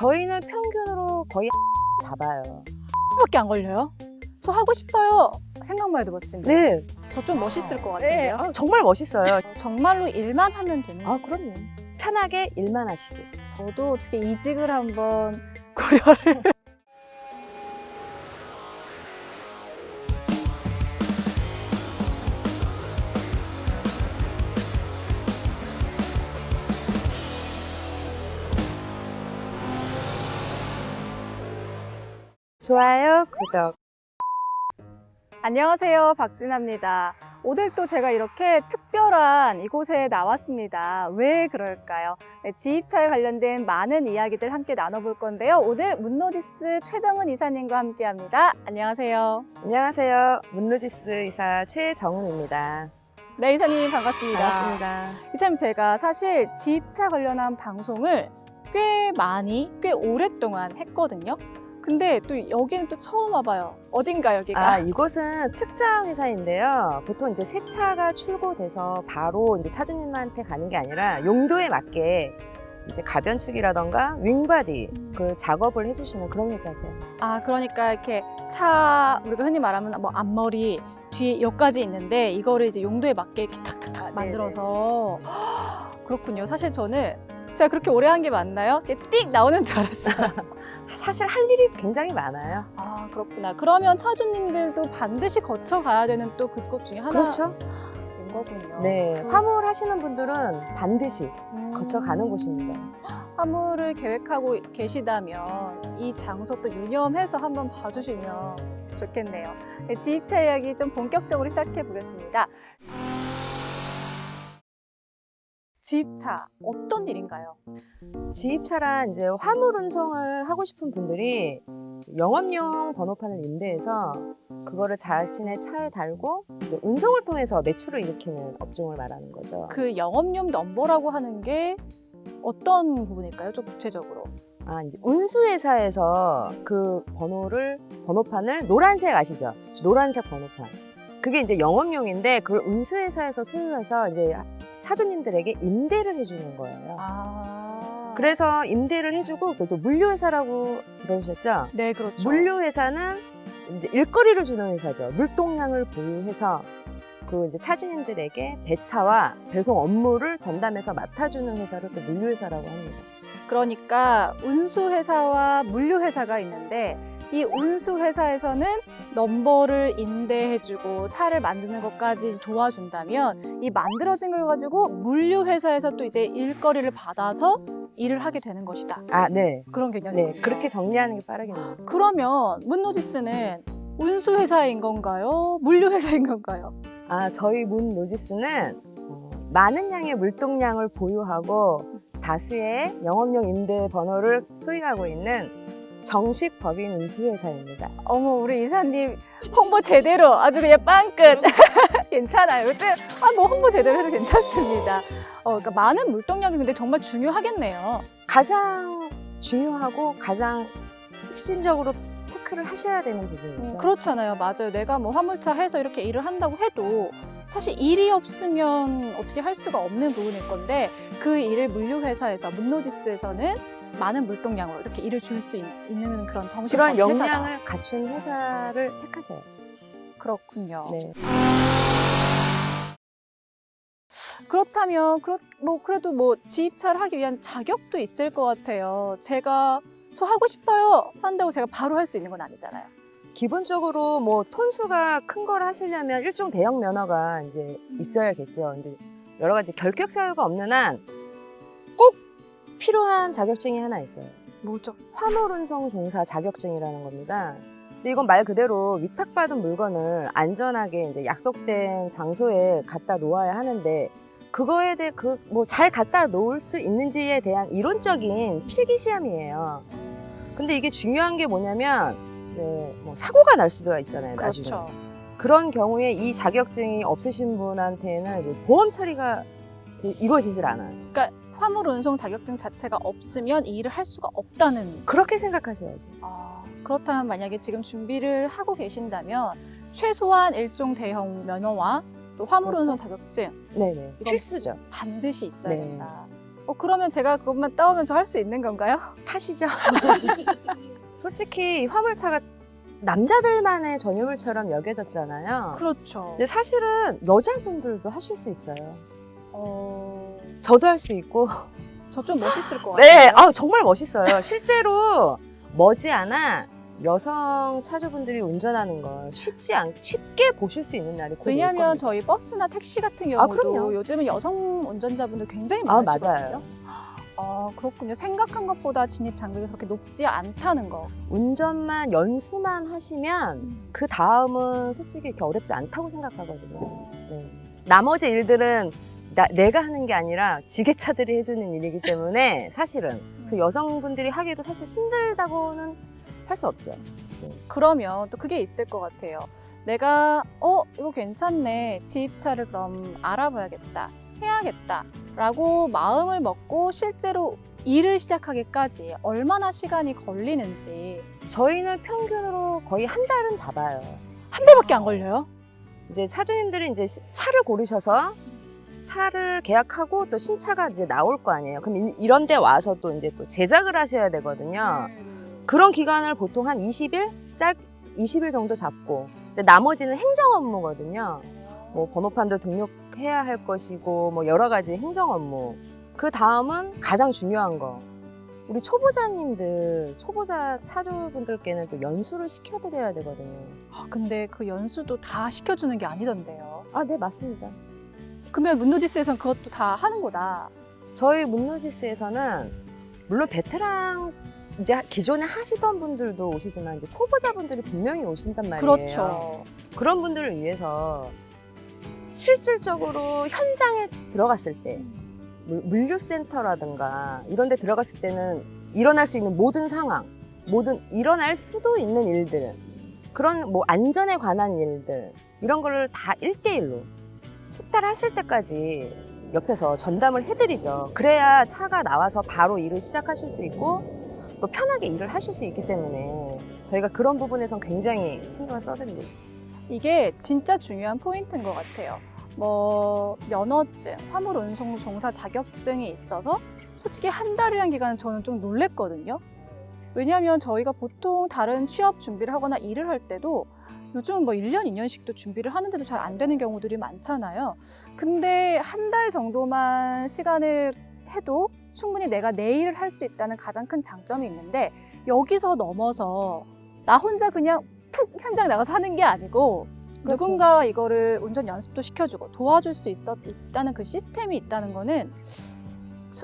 저희는 평균으로 거의 잡아요. 밖에 안 걸려요? 저 하고 싶어요. 생각만 해도 멋진데. 네. 저 좀 멋있을 것 네. 같은데요. 아, 정말 멋있어요. 정말로 일만 하면 되는. 아, 그럼요. 편하게 일만 하시고. 저도 어떻게 이직을 한번 고려를. 좋아요, 구독. 안녕하세요. 박진아입니다. 오늘 또 제가 이렇게 특별한 이곳에 나왔습니다. 왜 그럴까요? 네, 지입차에 관련된 많은 이야기들 함께 나눠볼 건데요. 오늘 문노지스 최정은 이사님과 함께 합니다. 안녕하세요. 안녕하세요. 문루지스 이사 최정우입니다. 네, 이사님 반갑습니다. 반갑습니다. 이사님 제가 사실 지입차 관련한 방송을 꽤 많이, 꽤 오랫동안 했거든요. 근데 또 여기는 또 처음 와봐요. 어딘가 여기가? 아, 이곳은 특장 회사인데요. 보통 이제 새 차가 출고돼서 바로 이제 차주님한테 가는 게 아니라 용도에 맞게 이제 가변축이라던가 윙바디 그 작업을 해주시는 그런 회사죠. 아, 그러니까 이렇게 차 우리가 흔히 말하면 뭐 앞머리 뒤에 여기까지 있는데 이거를 이제 용도에 맞게 이렇게 탁탁탁 아. 만들어서 그렇군요. 사실 저는 제가 그렇게 오래 한 게 맞나요? 띡 나오는 줄 알았어요. 사실 할 일이 굉장히 많아요. 아, 그렇구나. 그러면 차주님들도 반드시 거쳐 가야 되는 또 그것 중에 하나인 그렇죠? 거군요. 네. 그- 화물 하시는 분들은 반드시 음. 거쳐가는 곳입니다. 화물을 계획하고 계시다면 이 장소 또 유념해서 한번 봐주시면 좋겠네요. 네, 지입차 이야기 좀 본격적으로 시작해 보겠습니다. 지입차 어떤 일인가요? 지입차란 이제 화물 운송을 하고 싶은 분들이 영업용 번호판을 임대해서 그거를 자신의 차에 달고 이제 운송을 통해서 매출을 일으키는 업종을 말하는 거죠. 그 영업용 넘버라고 하는 게 어떤 부분일까요? 좀 구체적으로. 아, 이제 운수회사에서 그 번호를, 번호판을 노란색 아시죠? 노란색 번호판. 그게 이제 영업용인데 그걸 운수회사에서 소유해서 이제 차주님들에게 임대를 해주는 거예요. 아. 그래서 임대를 해주고 또, 또 물류회사라고 들어보셨죠? 네, 그렇죠. 물류회사는 이제 일거리를 주는 회사죠. 물동량을 보유해서 그 이제 차주님들에게 배차와 배송 업무를 전담해서 맡아주는 회사를 또 물류회사라고 합니다. 그러니까 운수회사와 물류회사가 있는데 이 운수회사에서는 넘버를 임대해주고 차를 만드는 것까지 도와준다면 이 만들어진 걸 가지고 물류회사에서 또 이제 일거리를 받아서 일을 하게 되는 것이다. 아, 네. 그런 개념이에요. 네, 그렇게 정리하는 게 빠르겠네요. 그러면 문노지스는 운수회사인 건가요? 물류회사인 건가요? 아, 저희 문 로지스는 어, 많은 양의 물동량을 보유하고 다수의 영업용 임대 번호를 소유하고 있는 정식 법인 운수회사입니다. 어머 우리 이사님 홍보 제대로 아주 그냥 빵끝 괜찮아요. 요즘 아 뭐 홍보 제대로 해도 괜찮습니다. 어 그러니까 많은 물동량이 근데 정말 중요하겠네요. 가장 중요하고 가장 핵심적으로 체크를 하셔야 되는 음, 부분이죠. 그렇잖아요. 맞아요. 내가 뭐 화물차 해서 이렇게 일을 한다고 해도 사실 일이 없으면 어떻게 할 수가 없는 부분일 건데 그 일을 물류회사에서 문노지스에서는 많은 물동량으로 이렇게 일을 줄 수 있는 그런 정식 그런 회사다. 역량을 갖춘 회사를 택하셔야죠. 그렇군요. 네. 그렇다면 그렇, 뭐 그래도 뭐 지입차를 하기 위한 자격도 있을 것 같아요. 제가 저 하고 싶어요 한다고 제가 바로 할 수 있는 건 아니잖아요. 기본적으로 뭐 톤수가 큰 걸 하시려면 일종 대형 면허가 이제 있어야겠죠. 근데 여러 가지 결격 사유가 없는 한꼭 필요한 자격증이 하나 있어요. 뭐죠? 화물 운송 종사 자격증이라는 겁니다. 근데 이건 말 그대로 위탁받은 물건을 안전하게 이제 약속된 장소에 갖다 놓아야 하는데 그거에 대해 그 뭐 잘 갖다 놓을 수 있는지에 대한 이론적인 필기 시험이에요. 근데 이게 중요한 게 뭐냐면 이제 뭐 사고가 날 수도 있잖아요. 나중에. 그렇죠. 그런 경우에 이 자격증이 없으신 분한테는 뭐 보험 처리가 이루어지질 않아요. 화물 운송 자격증 자체가 없으면 이 일을 할 수가 없다는. 그렇게 생각하셔야죠. 아, 그렇다면 만약에 지금 준비를 하고 계신다면 최소한 일종 대형 면허와 또 화물 그렇죠. 운송 자격증 네네. 이건- 필수죠. 반드시 있어야 네. 된다. 어, 그러면 제가 그것만 따오면 저 할 수 있는 건가요? 타시죠. 솔직히 화물차가 남자들만의 전유물처럼 여겨졌잖아요. 그렇죠. 근데 사실은 여자분들도 하실 수 있어요. 어, 저도 할 수 있고. 저 좀 멋있을 것 같아요. 네, 아 정말 멋있어요. 실제로 머지않아 여성 차주분들이 운전하는 걸 쉽지 않, 쉽게 보실 수 있는 날이 곧 올 왜냐하면 겁니다. 저희 버스나 택시 같은 아, 경우도 그럼요. 요즘은 여성 운전자분들 굉장히 아, 많으시거든요. 맞아요. 아, 그렇군요. 생각한 것보다 진입 장벽이 그렇게 높지 않다는 거. 운전만 연수만 하시면 그 다음은 솔직히 이렇게 어렵지 않다고 생각하거든요. 네. 나머지 일들은 나- 내가 하는 게 아니라 지게차들이 해주는 일이기 때문에 사실은 그 여성분들이 하기도 사실 힘들다고는 할 수 없죠. 그러면 또 그게 있을 것 같아요. 내가 어 이거 괜찮네 지입차를 그럼 알아봐야겠다 해야겠다라고 마음을 먹고 실제로 일을 시작하기까지 얼마나 시간이 걸리는지 저희는 평균으로 거의 한 달은 잡아요. 한 달밖에 안 걸려요. 이제 차주님들이 이제 시- 차를 고르셔서 차를 계약하고 또 신차가 이제 나올 거 아니에요. 그럼 이- 이런 데 와서 또 이제 또 제작을 하셔야 되거든요. 그런 기간을 보통 한 20일? 짧 20일 정도 잡고 나머지는 행정 업무거든요. 뭐 번호판도 등록해야 할 것이고 뭐 여러 가지 행정 업무. 그 다음은 가장 중요한 거. 우리 초보자님들, 초보자 차주분들께는 또 연수를 시켜드려야 되거든요. 아 근데 그 연수도 다 시켜주는 게 아니던데요. 아, 네, 맞습니다. 그러면 문노지스에선 그것도 다 하는 거다. 저희 문노지스에서는 물론 베테랑 이제 기존에 하시던 분들도 오시지만 이제 초보자분들이 분명히 오신단 말이에요. 그렇죠. 그런 분들을 위해서 실질적으로 현장에 들어갔을 때 물- 물류센터라든가 이런 데 들어갔을 때는 일어날 수 있는 모든 상황, 모든 일어날 수도 있는 일들, 그런 뭐 안전에 관한 일들 이런 거를 다 1대1로 숙달 하실 때까지 옆에서 전담을 해드리죠. 그래야 차가 나와서 바로 일을 시작하실 수 있고 또 편하게 일을 하실 수 있기 때문에 저희가 그런 부분에선 굉장히 신경을 써드립니다. 이게 진짜 중요한 포인트인 것 같아요. 뭐 면허증, 화물 운송 종사 자격증이 있어서 솔직히 한 달이라는 기간은 저는 좀 놀랬거든요. 왜냐하면 저희가 보통 다른 취업 준비를 하거나 일을 할 때도 요즘은 뭐 1년, 2년씩도 준비를 하는데도 잘 안 되는 경우들이 많잖아요. 근데 한 달 정도만 시간을 해도 충분히 내가 내 일을 할 수 있다는 가장 큰 장점이 있는데 여기서 넘어서 나 혼자 그냥 푹 현장 나가서 하는 게 아니고 그렇죠. 누군가가 이거를 운전 연습도 시켜주고 도와줄 수 있었, 있다는 그 시스템이 있다는 거는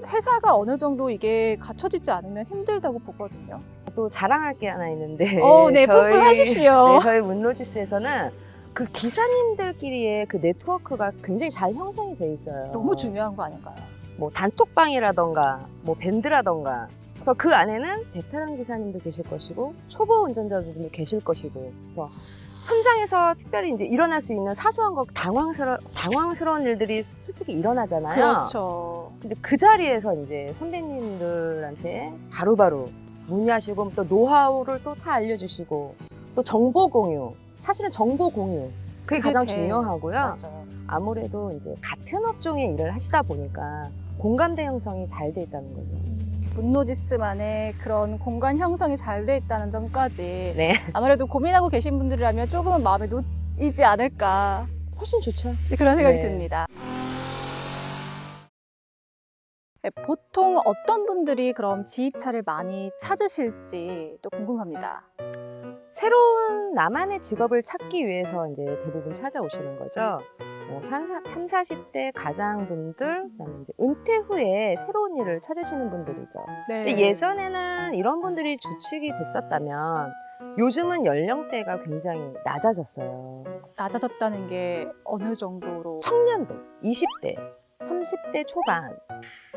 회사가 어느 정도 이게 갖춰지지 않으면 힘들다고 보거든요. 또 자랑할 게 하나 있는데 어, 네, 뿜뿜 하십시오. 네, 저희 문로지스에서는 그 기사님들끼리의 그 네트워크가 굉장히 잘 형성이 돼 있어요. 너무 중요한 거 아닌가요? 뭐 단톡방이라던가 뭐 밴드라던가 그래서 그 안에는 베테랑 기사님도 계실 것이고 초보 운전자분도 계실 것이고 그래서 현장에서 특별히 이제 일어날 수 있는 사소한 거 당황스러 당황스러운 일들이 솔직히 일어나잖아요. 그렇죠. 근데 그 자리에서 이제 선배님들한테 바로바로 문의하시고 또 노하우를 또 다 알려주시고 또 정보 공유 사실은 정보 공유 그게 그게 가장 제일 중요하고요. 맞아요. 아무래도 이제 같은 업종의 일을 하시다 보니까 공감대 형성이 잘 돼 있다는 거죠. 문노지스만의 그런 공간 형성이 잘 돼 있다는 점까지 네, 아무래도 고민하고 계신 분들이라면 조금은 마음에 놓이지 않을까 훨씬 좋죠. 그런 생각이 네. 듭니다. 네, 보통 어떤 분들이 그럼 지입차를 많이 찾으실지 또 궁금합니다. 새로운 나만의 직업을 찾기 위해서 이제 대부분 찾아오시는 거죠. 뭐 3, 40대 가장분들, 그다음에 이제 은퇴 후에 새로운 일을 찾으시는 분들이죠. 네. 근데 예전에는 이런 분들이 주축이 됐었다면 요즘은 연령대가 굉장히 낮아졌어요. 낮아졌다는 게 어느 정도로 청년들, 20대, 30대 초반,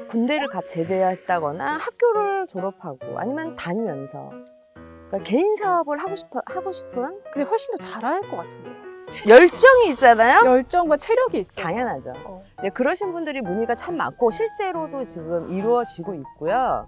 군대를 갓 제대했다거나 학교를 졸업하고 아니면 다니면서 그러니까 개인 사업을 하고 싶어 하고 싶은 근데 훨씬 더 잘할 것 같은데요. 열정이 있잖아요. 열정과 체력이 있어요. 당연하죠. 어. 네, 그러신 분들이 문의가 참 많고 실제로도 지금 이루어지고 있고요.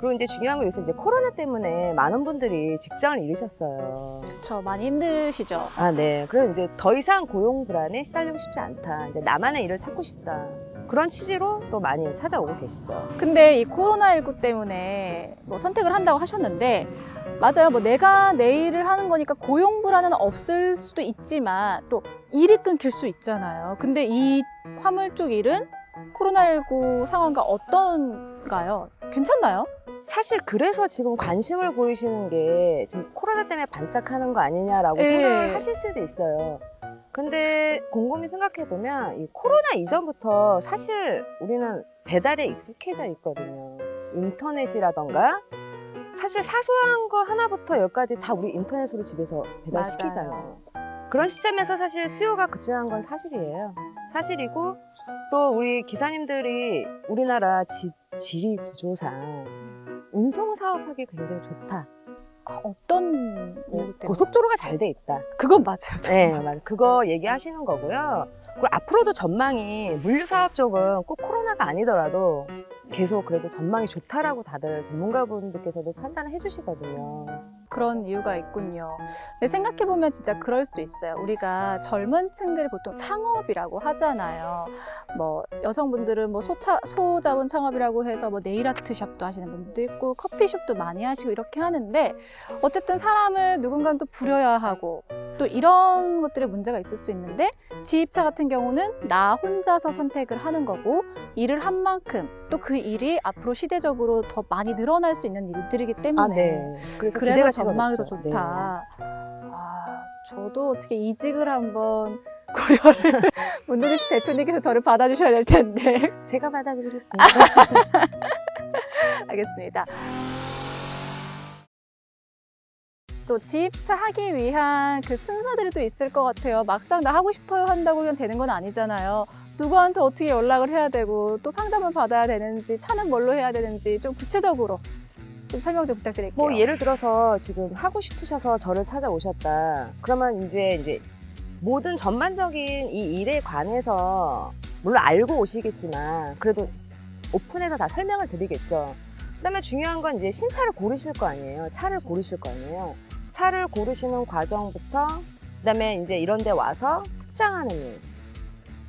그리고 이제 중요한 건 요새 이제 코로나 때문에 많은 분들이 직장을 잃으셨어요. 그렇죠. 많이 힘드시죠. 아, 네. 그래서 이제 더 이상 고용 불안에 시달리고 싶지 않다. 이제 나만의 일을 찾고 싶다. 그런 취지로 또 많이 찾아오고 계시죠. 근데 이 코로나19 때문에 뭐 선택을 한다고 하셨는데 맞아요. 뭐 내가 내 일을 하는 거니까 고용 불안은 없을 수도 있지만 또 일이 끊길 수 있잖아요. 근데 이 화물 쪽 일은 코로나19 상황과 어떤가요? 괜찮나요? 사실 그래서 지금 관심을 보이시는 게 지금 코로나 때문에 반짝하는 거 아니냐라고 예. 생각을 하실 수도 있어요. 근데 곰곰이 생각해 보면 이 코로나 이전부터 사실 우리는 배달에 익숙해져 있거든요. 인터넷이라던가 사실 사소한 거 하나부터 열까지 다 우리 인터넷으로 집에서 배달시키잖아요. 그런 시점에서 사실 수요가 급증한 건 사실이에요. 사실이고 또 우리 기사님들이 우리나라 지, 지리 구조상 운송 사업하기 굉장히 좋다. 아, 어떤 이유 때문에? 고속도로가 잘 돼 있다. 그건 맞아요. 네, 정말. 맞아요. 그거 얘기하시는 거고요. 그리고 앞으로도 전망이 물류 사업 쪽은 꼭 코로나가 아니더라도 계속 그래도 전망이 좋다라고 다들 전문가분들께서도 판단을 해주시거든요. 그런 이유가 있군요. 생각해보면 진짜 그럴 수 있어요. 우리가 젊은 층들이 보통 창업이라고 하잖아요. 뭐 여성분들은 뭐 소차, 소자본 창업이라고 해서 뭐 네일아트 샵도 하시는 분도 있고 커피숍도 많이 하시고 이렇게 하는데 어쨌든 사람을 누군가는 또 부려야 하고 또 이런 것들에 문제가 있을 수 있는데 지입차 같은 경우는 나 혼자서 선택을 하는 거고 일을 한 만큼 또 그 일이 앞으로 시대적으로 더 많이 늘어날 수 있는 일들이기 때문에 아, 네. 그래서 그래서 기대가치가 전망이 더. 좋다. 아, 저도 어떻게 이직을 한번 고려를 문도리스 대표님께서 저를 받아주셔야 될 텐데 네. 제가 받아드리겠습니다. 알겠습니다. 또 지입차 하기 위한 그 순서들이 또 있을 것 같아요. 막상 나 하고 싶어요 한다고 그냥 되는 건 아니잖아요. 누구한테 어떻게 연락을 해야 되고 또 상담을 받아야 되는지 차는 뭘로 해야 되는지 좀 구체적으로 좀 설명 좀 부탁드릴게요. 뭐 예를 들어서 지금 하고 싶으셔서 저를 찾아오셨다. 그러면 이제 이제 모든 전반적인 이 일에 관해서 물론 알고 오시겠지만 그래도 오픈해서 다 설명을 드리겠죠. 그다음에 중요한 건 이제 신차를 고르실 거 아니에요. 차를 고르실 거 아니에요. 차를 고르시는 과정부터 그다음에 이제 이런 데 와서 특장하는 일.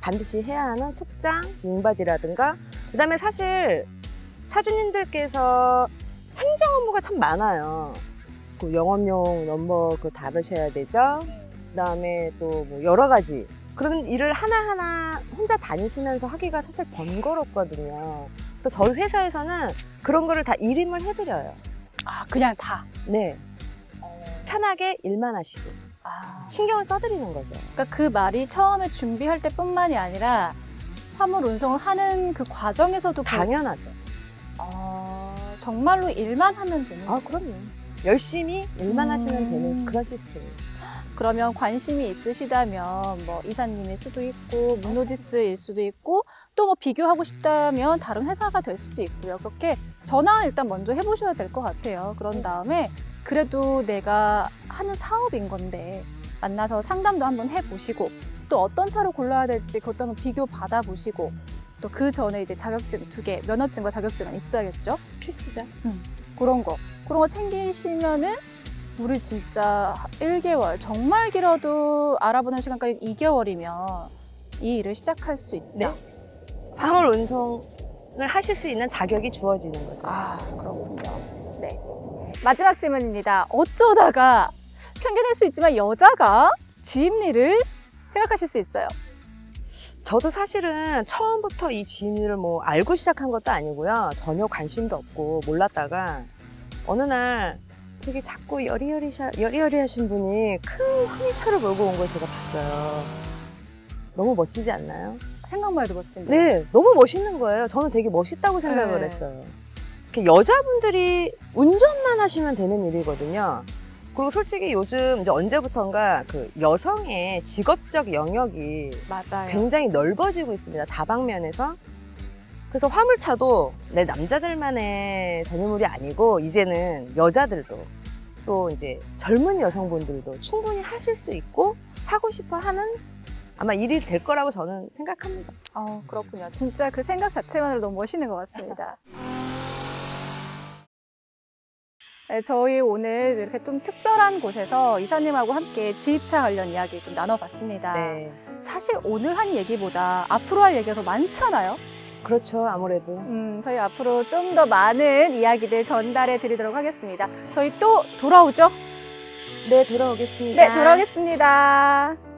반드시 해야 하는 특장, 윙바디라든가 그다음에 사실 차주님들께서 행정 업무가 참 많아요. 그 영업용 넘버 그 다르셔야 되죠. 그다음에 또 뭐 여러 가지 그런 일을 하나하나 혼자 다니시면서 하기가 사실 번거롭거든요. 그래서 저희 회사에서는 그런 거를 다 일임을 해드려요. 아 그냥 다. 네. 편하게 일만 하시고 아, 신경을 써드리는 거죠. 그러니까 그 말이 처음에 준비할 때뿐만이 아니라 화물 운송을 하는 그 과정에서도 그- 당연하죠. 어, 정말로 일만 하면 되는 아 그럼요. 열심히 일만 음. 하시면 되는 그런 시스템이에요. 그러면 관심이 있으시다면 뭐 이사님일 수도 있고 문노지스일 수도 있고 또 뭐 비교하고 싶다면 다른 회사가 될 수도 있고요. 그렇게 전화 일단 먼저 해보셔야 될 것 같아요. 그런 다음에 그래도 내가 하는 사업인 건데 만나서 상담도 한번 해보시고 또 어떤 차를 골라야 될지 그것도 한번 비교 받아보시고 또 그 전에 이제 자격증 두 개, 면허증과 자격증은 있어야겠죠. 필수죠. 그런 거 그런 거 챙기시면은 우리 진짜 1개월 정말 길어도 알아보는 시간까지 2개월이면 이 일을 시작할 수 있다. 네. 화물 운송을 하실 수 있는 자격이 주어지는 거죠. 아 그렇군요. 네. 마지막 질문입니다. 어쩌다가 편견일 수 있지만 여자가 지임리를 생각하실 수 있어요. 저도 사실은 처음부터 이 지인을 뭐 알고 시작한 것도 아니고요. 전혀 관심도 없고 몰랐다가 어느 날 되게 작고 여리여리 여리여리하신 분이 큰 화물차를 몰고 온 걸 제가 봤어요. 너무 멋지지 않나요? 생각만 해도 멋진데. 네, 너무 멋있는 거예요. 저는 되게 멋있다고 생각을 네. 했어요. 이렇게 여자분들이 운전만 하시면 되는 일이거든요. 그리고 솔직히 요즘 이제 언제부턴가 그 여성의 직업적 영역이 맞아요. 굉장히 넓어지고 있습니다. 다방면에서. 그래서 화물차도 내 남자들만의 전유물이 아니고 이제는 여자들도 또 이제 젊은 여성분들도 충분히 하실 수 있고 하고 싶어 하는 아마 일이 될 거라고 저는 생각합니다. 어, 그렇군요. 진짜 그 생각 자체만으로 너무 멋있는 것 같습니다. 네, 저희 오늘 이렇게 좀 특별한 곳에서 이사님하고 함께 지입차 관련 이야기 좀 나눠봤습니다. 네. 사실 오늘 한 얘기보다 앞으로 할 얘기가 더 많잖아요. 그렇죠. 아무래도. 음, 저희 앞으로 좀 더 많은 이야기들 전달해 드리도록 하겠습니다. 저희 또 돌아오죠? 네, 돌아오겠습니다. 네, 돌아오겠습니다.